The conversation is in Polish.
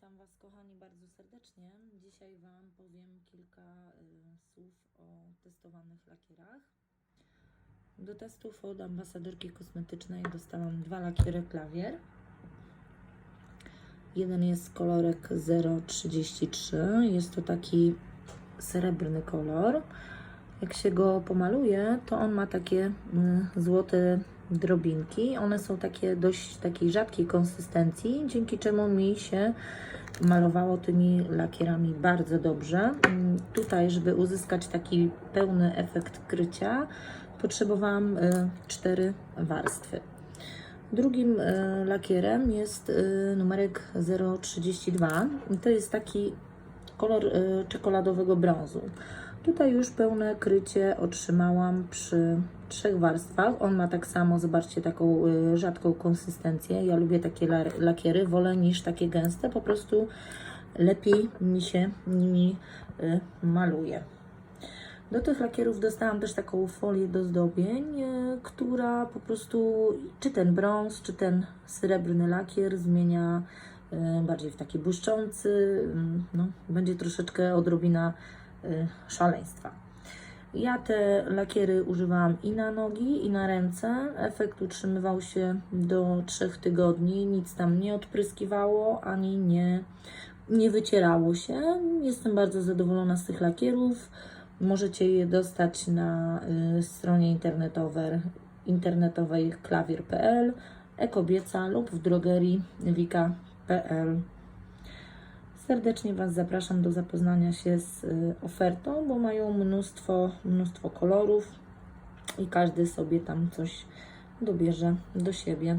Witam Was, kochani, bardzo serdecznie. Dzisiaj Wam powiem kilka y, słów o testowanych lakierach. Do testów od ambasadorki kosmetycznej dostałam dwa lakiery klawier. Jeden jest kolorek 033. Jest to taki srebrny kolor. Jak się go pomaluje, to on ma takie y, złote drobinki. One są takie dość takiej rzadkiej konsystencji, dzięki czemu mi się malowało tymi lakierami bardzo dobrze. Mm, Tutaj, żeby uzyskać taki pełny efekt krycia, potrzebowałam y, cztery warstwy. Drugim y, lakierem jest y, numerek 032. I To jest taki kolor czekoladowego brązu. Tutaj już pełne krycie otrzymałam przy trzech warstwach. On ma tak samo, zobaczcie, taką y, rzadką konsystencję. Ja lubię takie la- lakiery, wolę niż takie gęste. Po prostu lepiej mi się nimi y, maluje. Do tych lakierów dostałam też taką folię do zdobień, y, która po prostu, czy ten brąz, czy ten srebrny lakier zmienia bardziej w taki błyszczący. No, będzie troszeczkę odrobina szaleństwa. Ja te lakiery używałam i na nogi, i na ręce. Efekt utrzymywał się do 3 tygodni. Nic tam nie odpryskiwało, ani nie, nie wycierało się. Jestem bardzo zadowolona z tych lakierów. Możecie je dostać na y, stronie internetowej, internetowej klawier.pl, ekobieca lub w drogerii wika.pl. Serdecznie Was zapraszam do zapoznania się z y, ofertą, bo mają mnóstwo, mnóstwo kolorów i każdy sobie tam coś dobierze do siebie.